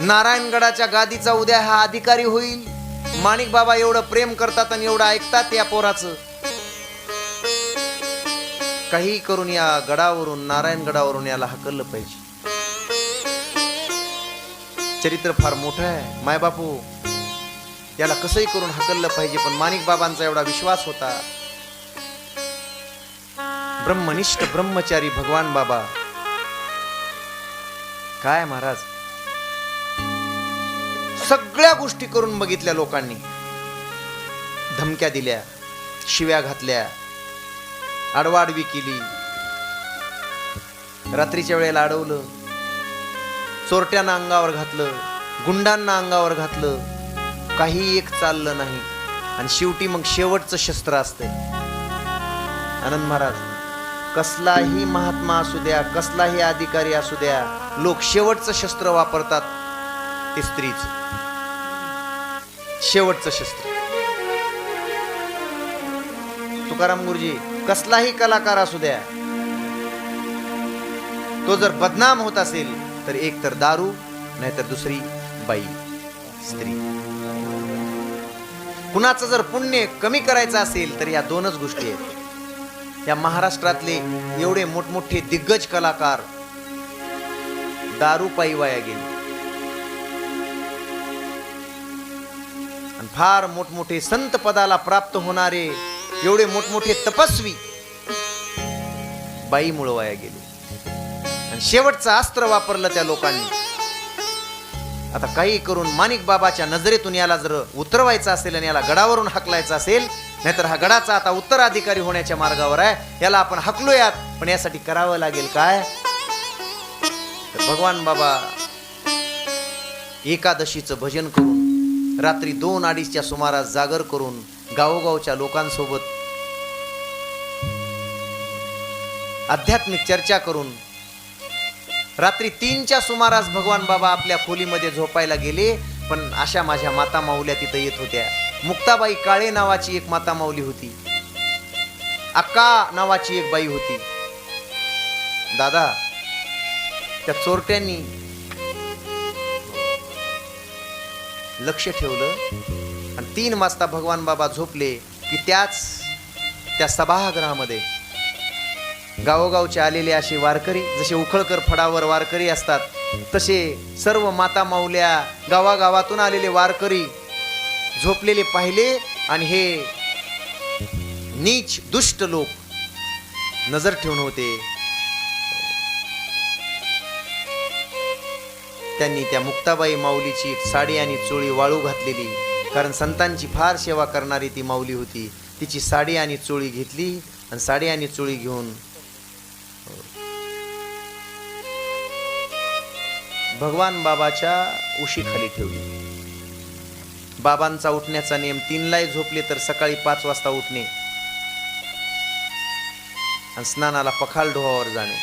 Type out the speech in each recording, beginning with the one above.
नारायणगडाच्या गादीचा उद्या हा अधिकारी होईल. माणिक बाबा एवढं प्रेम करतात आणि एवढं ऐकतात या पोराचं. काही करून या गडावरून नारायणगडावरून याला हकललं पाहिजे. चरित्र फार मोठं आहे. मायबापू याला कसंही करून हकललं पाहिजे पण माणिक बाबांचा एवढा विश्वास होता. ब्रह्मनिष्ठ ब्रह्मचारी भगवान बाबा. काय महाराज? सगळ्या गोष्टी करून बघितल्या लोकांनी. धमक्या दिल्या शिव्या घातल्या आडवाडवी केली. रात्रीच्या वेळेला अडवलं चोरट्यांना अंगावर घातलं गुंडांना अंगावर घातलं काही एक चाललं नाही. आणि शेवटी मग शेवटचं शस्त्र असतंय. आनंद महाराज कसलाही महात्मा असू द्या कसलाही अधिकारी असू द्या लोक शेवटचं शस्त्र वापरतात ते स्त्रीच. शेवटचं शस्त्र. तुकाराम गुरुजी कसलाही कलाकार असू द्या तो जर बदनाम होत असेल तर एक तर दारू नाहीतर दुसरी बाई स्त्री. कुणाचं जर पुण्य कमी करायचं असेल तर या दोनच गोष्टी आहेत. या महाराष्ट्रातले एवढे मोठमोठे दिग्गज कलाकार दारू पायी वाया गेले. आणि फार मोठमोठे संत पदाला प्राप्त होणारे एवढे मोठमोठे तपस्वी बाईमुळे वाया गेले. आणि शेवटचं अस्त्र वापरलं त्या लोकांनी. आता काही करून माणिक बाबाच्या नजरेतून याला जर उतरवायचं असेल आणि याला गडावरून हकलायचं असेल नाहीतर हा गडाचा आता उत्तराधिकारी होण्याच्या मार्गावर आहे याला आपण हकलूयात पण यासाठी करावं लागेल काय? तर भगवान बाबा एकादशीचं भजन करून रात्री दोन अडीचच्या सुमारास जागर करून गावोगावच्या लोकांसोबत आध्यात्मिक चर्चा करून रात्री तीनच्या सुमारास भगवान बाबा आपल्या खोलीमध्ये झोपायला गेले पण अशा माझ्या माता माऊल्या तिथं येत होत्या. मुक्ताबाई काळे नावाची एक माता माऊली होती. अक्का नावाची एक बाई होती. दादा त्या चोरट्यांनी लक्ष ठेवलं. आणि तीन वाजता भगवान बाबा झोपले की त्याच त्या सभागृहामध्ये गावोगावचे आलेले असे वारकरी जसे उखळकर फडावर वारकरी असतात तसे सर्व माता माऊल्या गावागावातून आलेले वारकरी झोपलेले पाहिले आणि हे नीच दुष्ट लोक नजर ठेवून होते. त्यांनी त्या मुक्ताबाई माऊलीची साडी आणि चोळी वाळू घातलेली. कारण संतांची फार सेवा करणारी ती माऊली होती. तिची साडी आणि चोळी घेतली आणि साडी आणि चोळी घेऊन भगवान बाबाच्या उशीखाली ठेवली. बाबांचा उठण्याचा नियम तीनलाही झोपले तर सकाळी पाच वाजता उठणे. आणि स्नानाला पखाल डोहावर जाणे.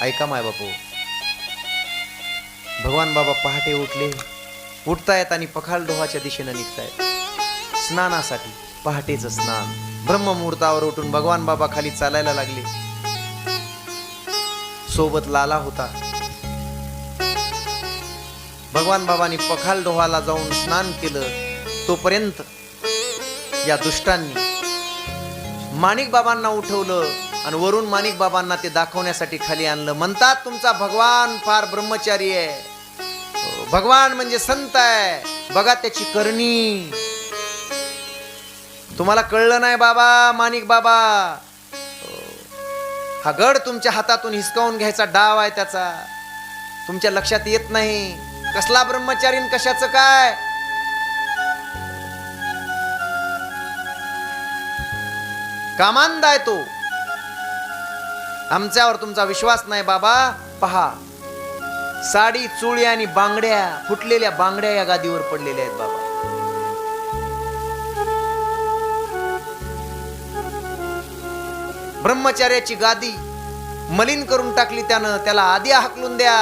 ऐका माय बापू भगवान बाबा पहाटे उठले उठतायत आणि पखाल डोहाच्या दिशेनं निघतायत. स्नानासाठी पहाटेचं स्नान. ब्रह्ममुहूर्तावर उठून भगवान बाबा खाली चालायला लागले. सोबत लाला होता. भगवान बाबांनी पखाल डोहाला जाऊन स्नान केलं. तोपर्यंत या दुष्टांनी माणिक बाबांना उठवलं. आणि वरून माणिक बाबांना ते दाखवण्यासाठी खाली आणलं. म्हणतात तुमचा भगवान फार ब्रह्मचारी आहे. हो, भगवान म्हणजे संत आहे. बघा त्याची करणी. तुम्हाला कळलं नाही बाबा माणिक बाबा? हो. हा. गड तुमच्या हातातून हिसकावून घ्यायचा डाव आहे त्याचा. तुमच्या लक्षात येत नाही. कसला ब्रह्मचारी कशाचं काय? कामांदा आहे तो. आमच्यावर तुमचा विश्वास नाही बाबा. पहा साडी चुळी आणि बांगड्या फुटलेल्या बांगड्या या गादीवर पडलेल्या आहेत बाबा. ब्रह्मचार्याची गादी मलिन करून टाकली त्यानं त्याला आधी हाकलून द्या.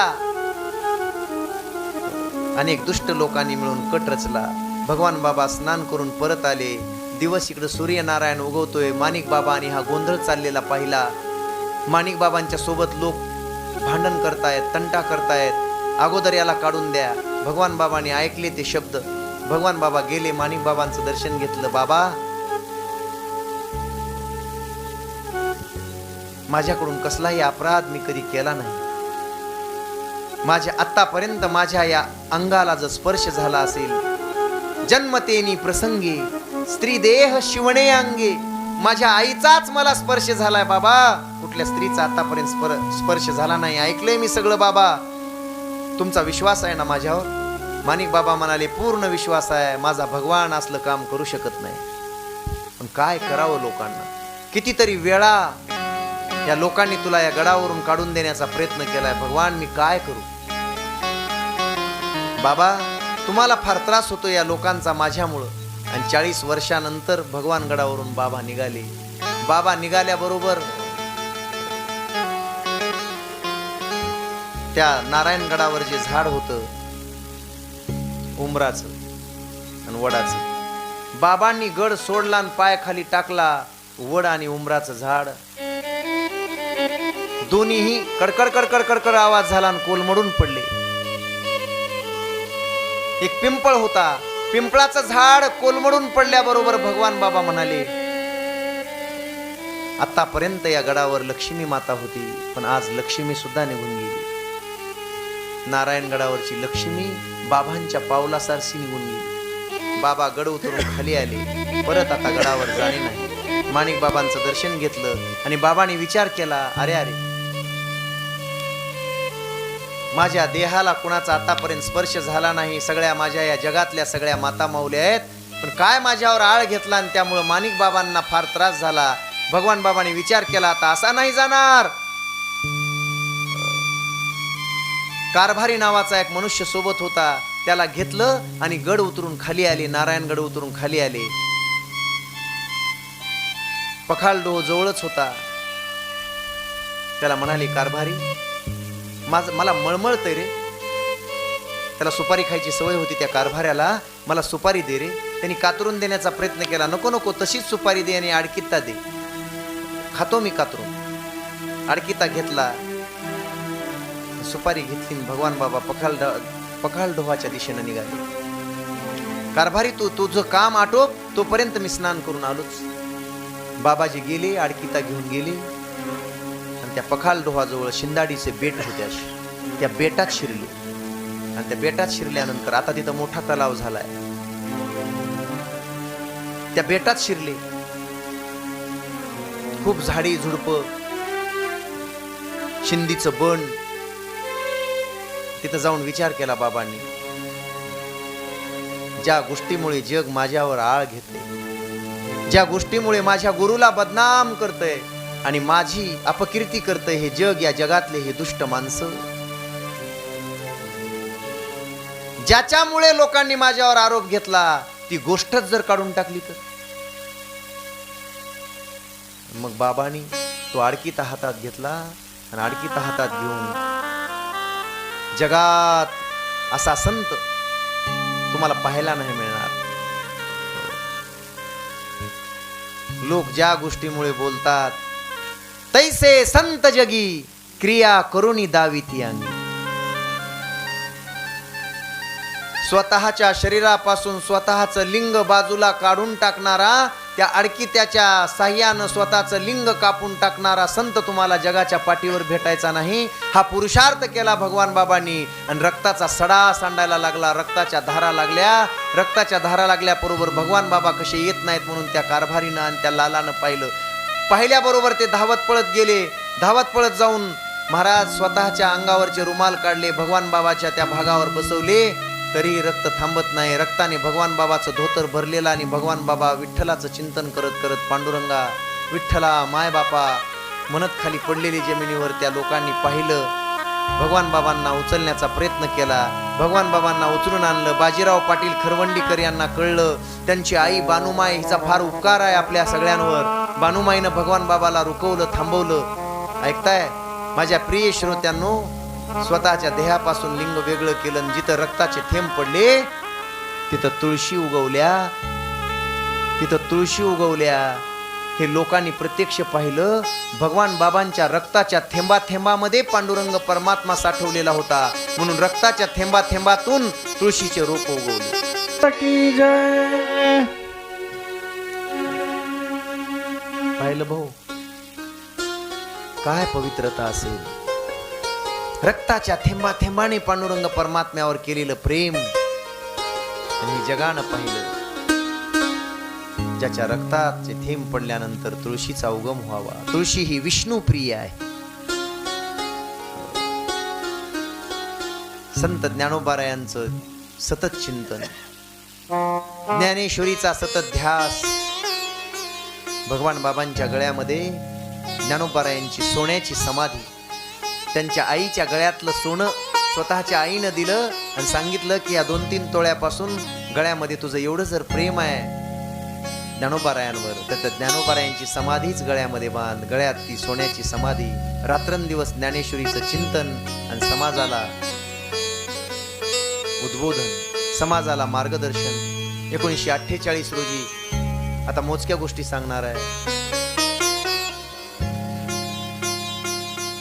अनेक दुष्ट लोकांनी मिळून कट रचला. भगवान बाबा स्नान करून परत आले. दिवस इकडे सूर्यनारायण उगवतोय. माणिक बाबा आणि हा गोंधळ चाललेला पाहिला. माणिक बाबांच्या सोबत लोक भांडण करतायत तंटा करतायत. अगोदर याला काढून द्या. भगवान बाबाने ऐकले ते शब्द. भगवान बाबा गेले माणिक बाबांचं दर्शन घेतलं. बाबा माझ्याकडून कसलाही अपराध मी कधी केला नाही. माझ्या आतापर्यंत माझ्या या अंगाला जर स्पर्श झाला असेल जन्मतेनी प्रसंगी स्त्री देह शिवणे अंगे माझ्या आईचाच मला स्पर्श झालाय बाबा. कुठल्या स्त्रीचा आतापर्यंत स्पर- स्पर्श झाला नाही. ऐकलंय मी सगळं बाबा. तुमचा विश्वास आहे ना माझ्यावर? माणिक बाबा म्हणाले पूर्ण विश्वास आहे. माझा भगवान असलं काम करू शकत नाही. पण काय करावं लोकांना? कितीतरी वेळा या लोकांनी तुला या गडावरून काढून देण्याचा प्रयत्न केलाय. भगवान मी काय करू? बाबा तुम्हाला फार त्रास होतो या लोकांचा माझ्यामुळं. आणि चाळीस वर्षानंतर भगवान गडावरून बाबा निघाले. बाबा निघाल्याबरोबर त्या नारायणगडावर जे झाड होतं उमराचं आणि वडाचं. बाबांनी गड सोडला आणि पायाखाली टाकला वड आणि उमराचं झाड. दोन्हीही कडकड कडकड कडकड आवाज झाला आणि कोलमडून पडले. एक पिंपळ होता. पिंपळाचं झाड कोलमडून पडल्याबरोबर भगवान बाबा म्हणाले आतापर्यंत या गडावर लक्ष्मी माता होती पण आज लक्ष्मी सुद्धा निघून गेली. नारायण गडावरची लक्ष्मी बाबांच्या पावलासारशी निघून गेली. बाबा गड उतरून खाली आले. परत आता गडावर जाणे नाही. माणिक बाबांचं दर्शन घेतलं आणि बाबांनी विचार केला अरे अरे. माझ्या देहाला कुणाचा आतापर्यंत स्पर्श झाला नाही. सगळ्या माझ्या या जगातल्या सगळ्या माता माऊल्या आहेत. पण काय माझ्यावर आळ घेतला आणि त्यामुळं माणिक बाबांना फार त्रास झाला. भगवान बाबांनी विचार केला आता असा नाही जाणार. कारभारी नावाचा एक मनुष्य सोबत होता. त्याला घेतलं आणि गड उतरून खाली आले नारायणगड उतरून खाली आले. पखालडोह जवळच होता. त्याला म्हणाले कारभारी माझ मला मळमळतंय रे. त्याला सुपारी खायची सवय होती त्या कारभाऱ्याला. मला सुपारी दे रे. त्यांनी कातरून देण्याचा प्रयत्न केला. नको नको तशीच सुपारी दे आणि आडकित्ता दे. खातो मी कातरून. आडकिता घेतला. सुपारी घेतली भगवान बाबा पखाल पखाल डोहाच्या दिशेनं निघाले. कारभारी तू तुझं काम आटोप तोपर्यंत मी स्नान करून आलोच. बाबाजी गेले आडकिता घेऊन गेले. आणि त्या पखाल डोहाजवळ शिंदाडीचे बेट होते असे. त्या बेटात शिरले. आणि त्या बेटात शिरल्यानंतर आता तिथं मोठा तलाव झालाय. त्या बेटात शिरले. खूप झाडी झुडप शिंदीचं बण तिथं जाऊन विचार केला बाबांनी. ज्या गोष्टीमुळे जग माझ्यावर आळ घेते ज्या गोष्टीमुळे माझ्या गुरुला बदनाम करतय आणि माझी अपकीर्ती करतय हे जग या जगातले हे दुष्ट माणसं. ज्याच्यामुळे लोकांनी माझ्यावर आरोप घेतला ती गोष्टच जर काढून टाकली तर? मग बाबांनी तो आडकीता हातात घेतला आणि आडकीता हातात घेऊन जगात असा संत तुम्हाला पाहायला नाही मिळणार. लोक ज्या गोष्टीमुळे बोलतात तैसे संत जगी क्रिया करुणी दाविती अंगी स्वतःच्या शरीरापासून स्वतःच लिंग बाजूला काढून टाकणारा त्या अडकित्याच्या साह्यानं स्वतःचं लिंग कापून टाकणारा संत तुम्हाला जगाच्या पाठीवर भेटायचा नाही. हा पुरुषार्थ केला भगवान बाबांनी आणि रक्ताचा सडा सांडायला लागला रक्ताच्या धारा लागल्या. रक्ताच्या धारा लागल्याबरोबर भगवान बाबा कसे येत नाहीत म्हणून त्या कारभारीनं आणि त्या लालानं पाहिलं. पाहिल्याबरोबर ते धावत पळत गेले. धावत पळत जाऊन महाराज स्वतःच्या अंगावरचे रुमाल काढले भगवान बाबाच्या त्या भागावर बसवले. तरी रक्त थांबत नाही. रक्ताने भगवान बाबाचं धोतर भरलेलं आणि भगवान बाबा विठ्ठलाचं चिंतन करत करत पांडुरंगा विठ्ठला माय बापा म्हणत खाली पडलेली जमिनीवर त्या लोकांनी पाहिलं. भगवान बाबांना उचलण्याचा प्रयत्न केला. भगवान बाबांना उचलून आणलं. बाजीराव पाटील खरवंडीकर यांना कळलं त्यांची आई बानुमाई हिचा फार उपकार आहे आपल्या सगळ्यांवर. बानुमाईनं भगवान बाबाला रुकवलं थांबवलं. ऐकताय माझ्या प्रिय श्रोत्यांनो स्वतःच्या देहापासून लिंग वेगळं केलं आणि जिथं रक्ताचे थेंब पडले तिथं तुळशी उगवल्या. तिथं तुळशी उगवल्या. हे लोकांनी प्रत्यक्ष पाहिलं. भगवान बाबांच्या रक्ताच्या थेंबा थेंबामध्ये पांडुरंग परमात्मा साठवलेला होता. म्हणून रक्ताच्या थेंबा थेंबातून तुळशीचे रोप उगवले. पाहिलं भाऊ काय पवित्रता असेल. रक्ताच्या थेंबा थेंबाने पांडुरंग परमात्म्यावर केलेलं प्रेम. आणि जगानं पाहिलं. ज्याच्या रक्ताचे थेंब पडल्यानंतर तुळशीचा उगम व्हावा. तुळशी ही विष्णू प्रिय आहे. संत ज्ञानोबारायांचं सतत चिंतन. ज्ञानेश्वरीचा सतत ध्यास. भगवान बाबांच्या गळ्यामध्ये ज्ञानोबारायांची सोन्याची समाधी. त्यांच्या आईच्या गळ्यातलं सोनं स्वतःच्या आईनं दिलं आणि सांगितलं की या दोन तीन तोळ्यापासून गळ्यामध्ये तुझं एवढं जर प्रेम आहे ज्ञानोबारायांवर तर त्या ज्ञानोपारायांची समाधीच गळ्यामध्ये बांध. गळ्यात ती सोन्याची समाधी. रात्रंदिवस ज्ञानेश्वरीचं चिंतन आणि समाजाला उद्बोधन समाजाला मार्गदर्शन. एकोणीसशे अठ्ठेचाळीस रोजी आता मोजक्या गोष्टी सांगणार आहे.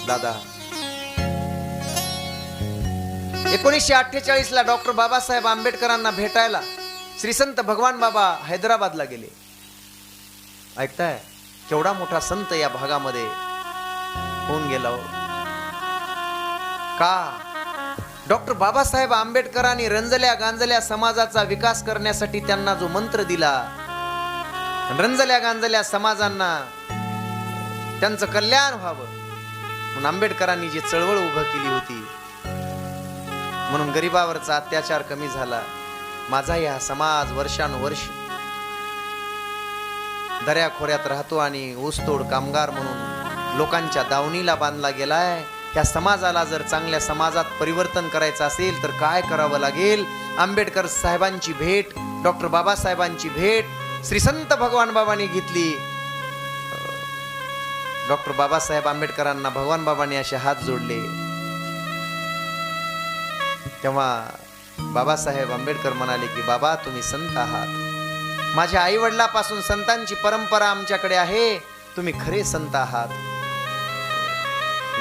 दादा एकोणीसशे अठ्ठेचाळीस ला डॉक्टर बाबासाहेब आंबेडकरांना भेटायला श्री संत भगवान बाबा हैदराबादला गेले. ऐकताय? केवढा मोठा संत या भागामध्ये होऊन गेला हो. का? डॉक्टर बाबासाहेब आंबेडकरांनी रंजल्या गांजल्या समाजाचा विकास करण्यासाठी त्यांना जो मंत्र दिला रंजल्या गांजल्या समाजांना त्यांचं कल्याण व्हावं. म्हणून आंबेडकरांनी जी चळवळ उभं केली होती म्हणून गरिबावरचा अत्याचार कमी झाला. माझा हा समाज वर्षानुवर्ष दऱ्याखोऱ्यात राहतो आणि ऊसतोड कामगार म्हणून लोकांच्या दावणीला बांधला गेलाय. त्या समाजाला जर चांगल्या समाजात परिवर्तन करायचं असेल तर काय करावं लागेल? आंबेडकर साहेबांची भेट डॉक्टर बाबासाहेबांची भेट श्री संत भगवान बाबांनी घेतली. डॉक्टर बाबासाहेब आंबेडकरांना भगवान बाबांनी असे हात जोडले. तेव्हा बाबासाहेब आंबेडकर म्हणाले की बाबा तुम्ही संत आहात. माझ्या आईवडिलापासून संतांची परंपरा आमच्याकडे आहे. तुम्ही खरे संत आहात.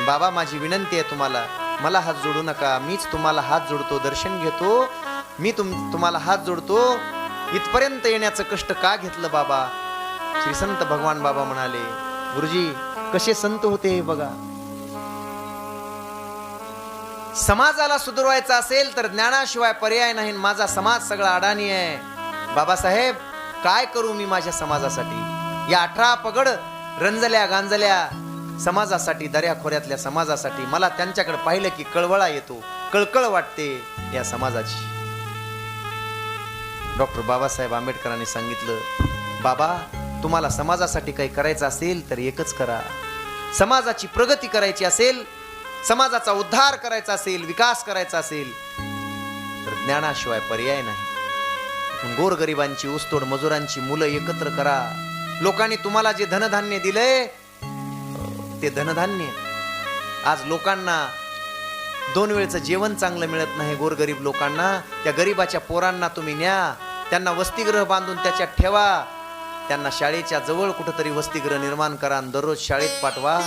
बाबा माझी विनंती आहे तुम्हाला. मला हात जोडू नका. मीच तुम्हाला हात जोडतो दर्शन घेतो. मी तुम तुम्हाला हात जोडतो. इथपर्यंत येण्याचं कष्ट का घेतलं बाबा? श्री संत भगवान बाबा म्हणाले गुरुजी कसे संत होते हे बघा. समाजाला सुधारवायचा असेल तर ज्ञानाशिवाय पर्याय नाही माझा समाज सगळा अडाणी आहे. बाबासाहेब काय करू मी माझ्या समाजासाठी? या अठरा पगड रंजल्या गांजल्या समाजासाठी दर्याखोऱ्यातल्या समाजासाठी मला त्यांच्याकडे पाहिलं की कळवळा येतो कळकळ वाटते या समाजाची. डॉक्टर बाबासाहेब आंबेडकरांनी सांगितलं बाबा तुम्हाला समाजासाठी काही करायचं असेल तर एकच करा. समाजाची प्रगती करायची असेल समाजाचा उद्धार करायचा असेल विकास करायचा असेल तर ज्ञानाशिवाय पर्याय नाही. गोरगरिबांची ऊसतोड मजुरांची मुलं एकत्र करा. लोकांनी तुम्हाला जे धनधान्य दिलंय ते धनधान्य. आज लोकांना दोन वेळचं जेवण चांगलं मिळत नाही गोरगरीब लोकांना. त्या गरीबाच्या पोरांना तुम्ही न्या. त्यांना वसतिगृह बांधून त्याच्यात ठेवा. त्यांना शाळेच्या जवळ कुठंतरी वसतिगृह निर्माण करा आणि दररोज शाळेत पाठवा.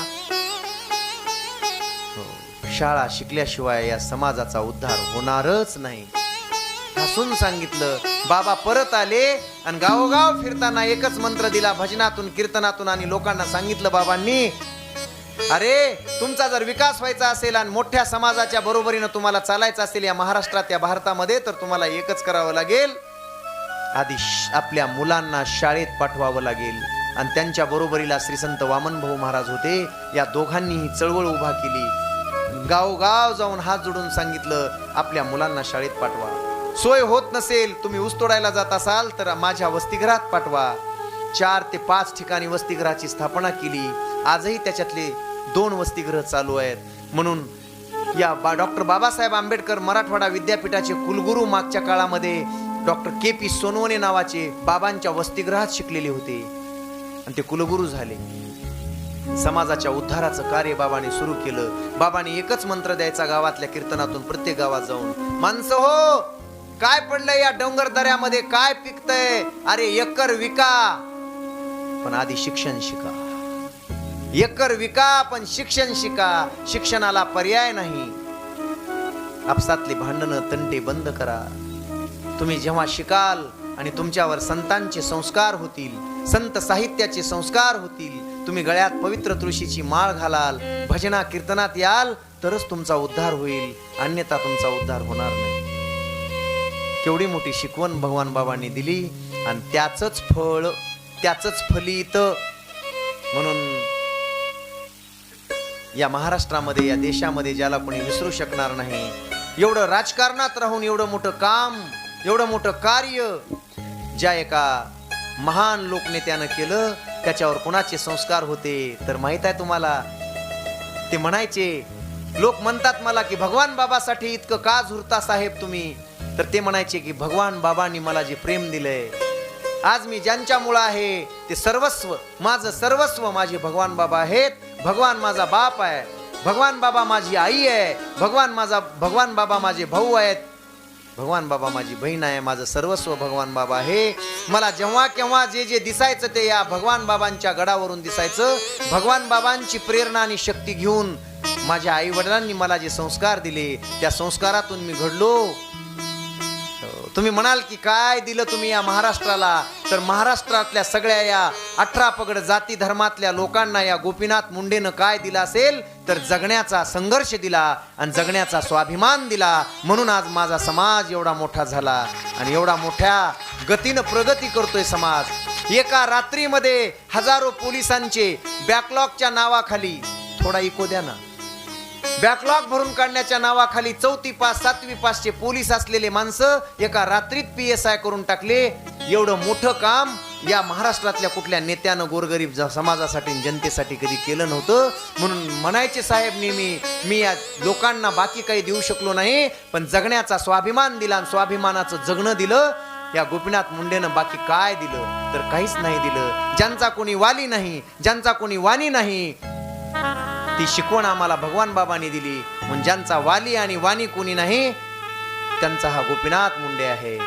शाळा शिकल्याशिवाय या समाजाचा उद्धार होणारच नाही. हसून सांगितलं बाबा परत आले आणि गावोगाव फिरताना एकच मंत्र दिला भजनातून कीर्तनातून आणि लोकांना सांगितलं बाबांनी अरे तुमचा जर विकास व्हायचा असेल आणि मोठ्या समाजाच्या बरोबरीनं तुम्हाला चालायचं असेल या महाराष्ट्रात या भारतामध्ये तर तुम्हाला एकच करावं लागेल. आधी श- आपल्या मुलांना शाळेत पाठवावं लागेल. आणि त्यांच्या बरोबरीला श्रीसंत वामनभाऊ महाराज होते. या दोघांनीही चळवळ उभा केली. गावगाव जाऊन हात जोडून सांगितलं आपल्या मुलांना शाळेत पाठवा. सोय होत नसेल तुम्ही ऊस तोडायला जात असाल तर माझ्या वसतिगृहात पाठवा. चार ते पाच ठिकाणी वसतिगृहाची स्थापना केली. आजही त्याच्यातले दोन वसतिगृह चालू आहेत. म्हणून या बा डॉक्टर बाबासाहेब आंबेडकर मराठवाडा विद्यापीठाचे कुलगुरू मागच्या काळामध्ये डॉक्टर के पी सोनवणे नावाचे बाबांच्या वसतिगृहात शिकलेले होते. आणि ते कुलगुरू झाले. समाजाच्या उद्धाराचं कार्य बाबाने सुरू केलं. बाबाने एकच मंत्र द्यायचा गावातल्या कीर्तनातून प्रत्येक गावात जाऊन माणसं हो काय पडलंय या डोंगर दऱ्यामध्ये? काय पिकतय? अरे एकर विका. पण आधी शिक्षण शिका. एकर विका पण शिक्षण शिका. शिक्षणाला पर्याय नाही. आपसातली भांडणं तंटे बंद करा. तुम्ही जेव्हा शिकाल आणि तुमच्यावर संतांचे संस्कार होतील संत साहित्याचे संस्कार होतील तुम्ही गळ्यात पवित्र तुळशीची माळ घालाल भजना कीर्तनात याल तरच तुमचा उद्धार होईल. अन्यथा तुमचा उद्धार होणार नाही. केवढी मोठी शिकवण भगवान बाबांनी दिली आणि त्याच फळ त्याच फलित. म्हणून या महाराष्ट्रामध्ये या देशामध्ये ज्याला कोणी विसरू शकणार नाही एवढं राजकारणात राहून एवढं मोठं काम एवढं मोठं कार्य ज्या एका महान लोकनेत्यानं केलं त्याच्यावर कुणाचे संस्कार होते तर माहीत आहे तुम्हाला? ते म्हणायचे लोक म्हणतात मला की भगवान बाबासाठी इतकं का झुरता साहेब तुम्ही? तर ते म्हणायचे की भगवान बाबांनी मला जे प्रेम दिलंय आज मी ज्यांच्यामुळं आहे ते सर्वस्व माझं सर्वस्व माझे भगवान बाबा आहेत भगवान माझा बाप आहे भगवान बाबा माझी आई आहे भगवान माझा भगवान बाबा माझे भाऊ आहेत भगवान बाबा माझी बहीण आहे माझं सर्वस्व भगवान बाबा आहे. मला जेव्हा केव्हा जे जे दिसायचं ते या भगवान बाबांच्या गडावरून दिसायचं. भगवान बाबांची प्रेरणा आणि शक्ती घेऊन माझ्या आई वडिलांनी मला जे संस्कार दिले त्या संस्कारातून मी घडलो. तुम्ही म्हणाल की काय दिलं तुम्ही या महाराष्ट्राला? तर महाराष्ट्रातल्या सगळ्या या अठरा पगड जाती धर्मातल्या लोकांना या गोपीनाथ मुंडेनं काय दिलं असेल? तर जगण्याचा संघर्ष दिला आणि जगण्याचा स्वाभिमान दिला. म्हणून आज माझा समाज एवढा मोठा झाला आणि एवढा मोठ्या गतीनं प्रगती करतोय समाज. एका रात्रीमध्ये हजारो पोलिसांचे बॅकलॉगच्या नावाखाली थोडा इको द्या ना. बॅकलॉग भरून काढण्याच्या नावाखाली चौथी पास सातवी पासचे पोलीस असलेले माणसं एका रात्रीत पी एस आय करून टाकले. एवढं मोठं काम या महाराष्ट्रातल्या कुठल्या नेत्यानं गोरगरीब समाजासाठी जनतेसाठी कधी केलं नव्हतं? म्हणून म्हणायचे साहेब नेहमी मी या लोकांना बाकी काही देऊ शकलो नाही पण जगण्याचा स्वाभिमान दिला आणि स्वाभिमानाचं जगणं दिलं. या गोपीनाथ मुंडेनं बाकी काय दिलं? तर काहीच नाही दिलं. ज्यांचा कोणी वाली नाही ज्यांचा कोणी वाणी नाही ती शिकवण आम्हाला भगवान बाबांनी दिली. म्हणून ज्यांचा वाली आणि वाणी कोणी नाही त्यांचा हा गोपीनाथ मुंडे आहे.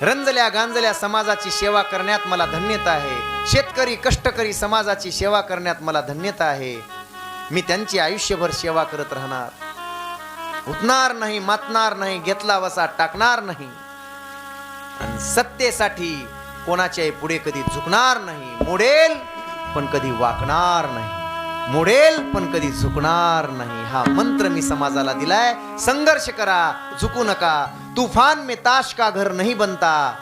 रंजल्या गांजल्या समाजाची सेवा करण्यात मला धन्यता आहे. शेतकरी कष्टकरी समाजाची सेवा करण्यात मला धन्यता आहे. मी त्यांची आयुष्यभर सेवा करत राहणार. उठणार नाही मातणार नाही घेतला वसा टाकणार नाही. आणि सत्तेसाठी कोणाच्याही पुढे कधी झुकणार नाही. मोडेल पण कधी वाकणार नाही. मोडेल पण कधी झुकणार नाही. हा मंत्र मी समाजाला दिलाय. संघर्ष करा झुकू नका. तुफान मे ताश का घर नाही बनता.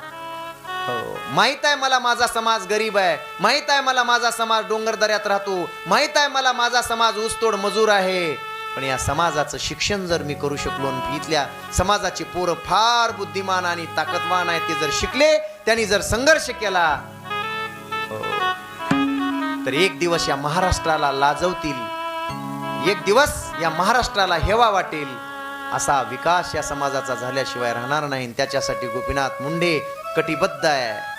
हो. माहीत आहे मला माझा समाज गरीब आहे. माहीत आहे मला माझा समाज डोंगर दऱ्यात राहतो. माहीत आहे मला माझा समाज ऊसतोड मजूर आहे. पण या समाजाचं शिक्षण जर मी करू शकलो आणि इथल्या समाजाचे पोरं फार बुद्धिमान आणि ताकदवान आहेत ते जर शिकले त्यांनी जर संघर्ष केला तर एक दिवस या महाराष्ट्राला लाजवतील. एक दिवस या महाराष्ट्राला हेवा वाटेल असा विकास या समाजाचा झाल्याशिवाय राहणार नाही. आणि त्याच्यासाठी गोपीनाथ मुंडे कटिबद्ध आहे.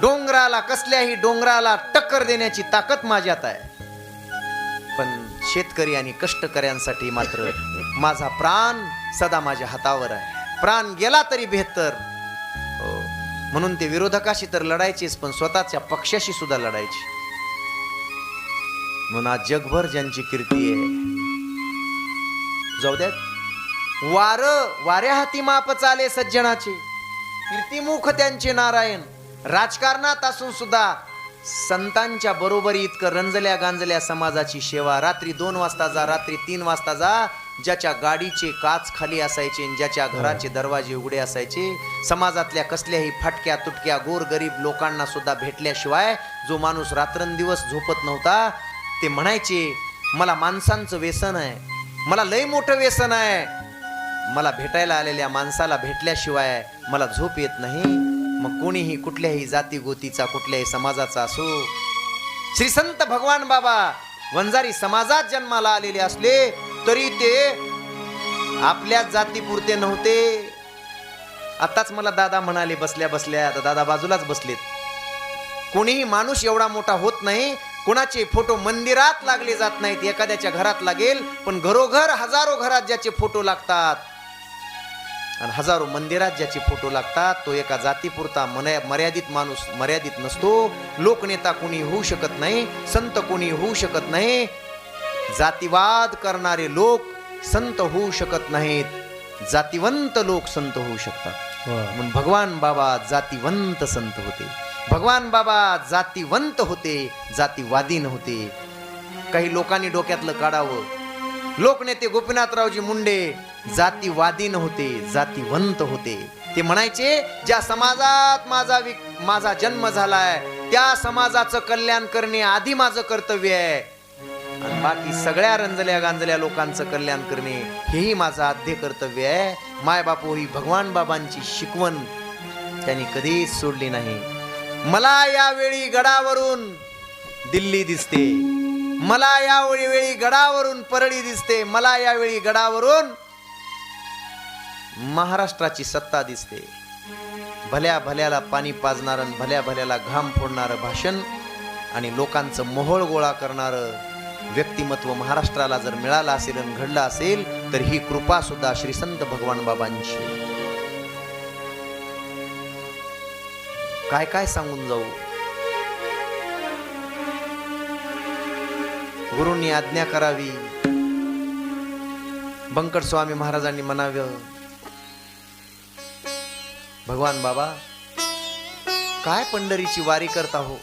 डोंगराला कसल्याही डोंगराला टक्कर देण्याची ताकद माझ्यात आहे. पण शेतकरी आणि कष्टकऱ्यांसाठी मात्र माझा प्राण सदा माझ्या हातावर आहे. प्राण गेला तरी बेहतर. हो, म्हणून ते विरोधकाशी तर लढायचेच पण स्वतःच्या पक्षाशी सुद्धा लढायची. म्हणून आज जगभर ज्यांची कीर्ती आहे. जाऊ द्यात. वार वाऱ्या हाती माप चाले सज्जनाचे. कीर्तिमुख त्यांचे नारायण. राजकारणात असून सुद्धा संतांच्या बरोबरी इतकं रंजल्या गांजल्या समाजाची सेवा रात्री दोन वाजता जा रात्री तीन वाजता जा ज्याच्या गाडीचे काच खाली असायचे ज्याच्या घराचे दरवाजे उघडे असायचे. समाजातल्या कसल्याही फाटक्या तुटक्या गोर गरीब लोकांना सुद्धा भेटल्याशिवाय जो माणूस रात्रंदिवस झोपत नव्हता ते म्हणायचे मला माणसांचं व्यसन आहे. मला लय मोठं व्यसन आहे. मला भेटायला आलेल्या माणसाला भेटल्याशिवाय मला झोप येत नाही. मग कोणीही कुठल्याही जाती गोतीचा कुठल्याही समाजाचा असो श्री संत भगवान बाबा वंजारी समाजात जन्माला आलेले असले तरी ते आपल्या जातीपुरते नव्हते. आताच मला दादा म्हणाले बसल्या बसल्या. आता दादा बाजूलाच बसलेत. कोणीही माणूस एवढा मोठा होत नाही कोणाचे फोटो मंदिरात लागले जात नाहीत एखाद्याच्या घरात लागेल पण घरोघर हजारो घरात ज्याचे फोटो लागतात. आणि हजारो मंदिरात ज्याचे फोटो लागतात तो एका जातीपुरता मर्या- मर्यादित माणूस मर्यादित नसतो. लोकनेता कोणी होऊ शकत नाही संत कोणी होऊ शकत नाही. जातीवाद करणारे लोक संत होऊ शकत नाहीत. जातीवंत लोक संत होऊ शकतात. म्हणून भगवान बाबा जातीवंत संत होते. भगवान बाबा जातीवंत होते जातीवादी नव्हते काही लोकांनी डोक्यातलं काढावं. लोकनेते गोपीनाथरावजी मुंडे जातीवादी नव्हते जातीवंत होते. ते म्हणायचे ज्या समाजात माझा विक माझा जन्म झालाय त्या समाजाचं कल्याण करणे आधी माझं कर्तव्य आहे. आणि बाकी सगळ्या रंजल्या गांजल्या लोकांचं कल्याण करणे हेही माझं आद्य कर्तव्य आहे. माय बापू ही भगवान बाबांची शिकवण. त्यांनी कधीच सोडली नाही. मला यावेळी गडावरून दिल्ली दिसते. मला यावेळी वेळी गडावरून परळी दिसते. मला यावेळी गडावरून महाराष्ट्राची सत्ता दिसते. भल्या भल्याला पाणी पाजणारं आणि भल्या भल्याला घाम फोडणारं भाषण आणि लोकांचं मोहळ गोळा करणारं व्यक्तिमत्व महाराष्ट्राला जर मिळालं असेल आणि घडलं असेल तर ही कृपा सुद्धा श्रीसंत भगवान बाबांची. काय काय सांगून जाऊ? गुरुंनी आज्ञा करावी. बंकट स्वामी महाराजांनी म्हणावं भगवान बाबा काय पंढरीची वारी करता हो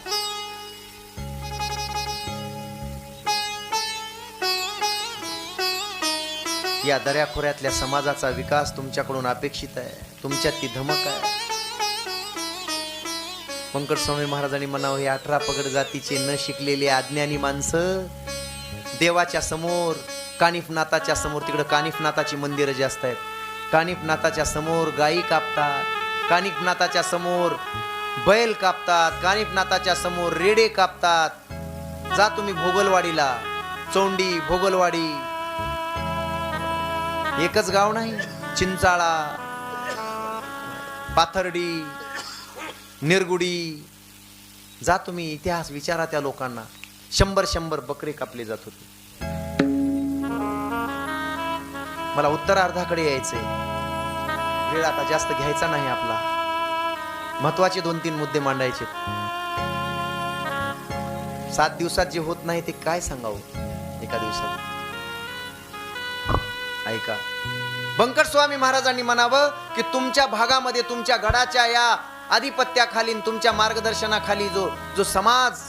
या दऱ्याखोऱ्यातल्या समाजाचा विकास तुमच्याकडून अपेक्षित आहे. तुमच्यात ती धमक आहे. पंकज स्वामी महाराजांनी म्हणावं हे अठरा पगड जातीचे न शिकलेले अज्ञानी माणसं देवाच्या समोर कानिफनाथाच्या समोर तिकडं कानिफनाथाची मंदिरं जास्त आहेत कानिफनाथाच्या समोर गायी कापतात कानिफनाथाच्या समोर बैल कापतात कानिफनाथाच्या समोर रेडे कापतात जा तुम्ही भोगलवाडीला चोंडी भोगलवाडी. एकच गाव नाही चिंचाळा पाथर्डी निरगुडी. जा तुम्ही इतिहास विचारा त्या लोकांना. शंभर शंभर बकरे कापले जात होते. मला उत्तरार्धाकडे यायचंय. वेळ आता जास्त घ्यायचा नाही आपला. महत्त्वाचे दोन तीन मुद्दे मांडायचे. सात दिवसात जे होत नाही ते काय सांगावं? एका दिवसात. ऐका. बंकट स्वामी महाराजांनी म्हणावं की तुमच्या भागामध्ये तुमच्या गडाच्या या आधिपत्याखाली तुमच्या मार्गदर्शनाखाली जो जो समाज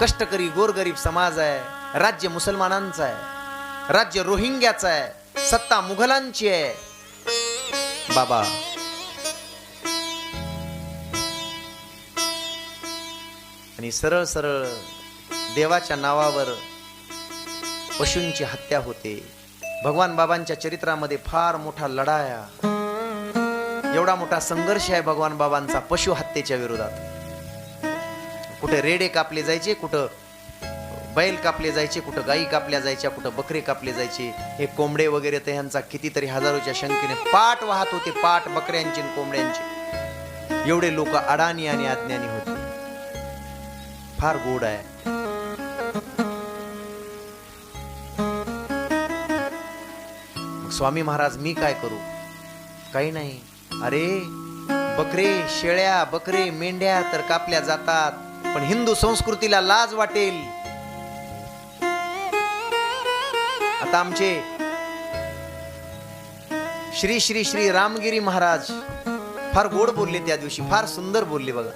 कष्टकरी गोरगरीब समाज आहे राज्य मुसलमानांचं आहे राज्य रोहिंग्याचं आहे सत्ता मुघलांची आहे. बाबा आणि सरळ सरळ देवाच्या नावावर पशूंची हत्या होते. भगवान बाबांच्या चरित्रामध्ये फार मोठा लढाया. एवढा मोठा संघर्ष आहे भगवान बाबांचा पशु हत्येच्या विरोधात. कुठे रेडे कापले जायचे कुठं बैल कापले जायचे कुठं गाई कापल्या जायच्या कुठं बकरे कापले जायचे. हे कोंबडे वगैरे तर ह्यांचा कितीतरी हजारोच्या शंकेने पाठ वाहत होते पाठ बकऱ्यांचे कोंबड्यांचे. एवढे लोक अडाणी आणि अज्ञानी होते. फार गोड आहे. स्वामी महाराज मी काय करू? काही नाही. अरे बकरे शेळ्या बकरे मेंढ्या तर कापल्या जातात पण हिंदू संस्कृतीला लाज वाटेल. आता आमचे श्री श्री श्री रामगिरी महाराज फार गोड बोलले त्या दिवशी फार सुंदर बोलले बघा.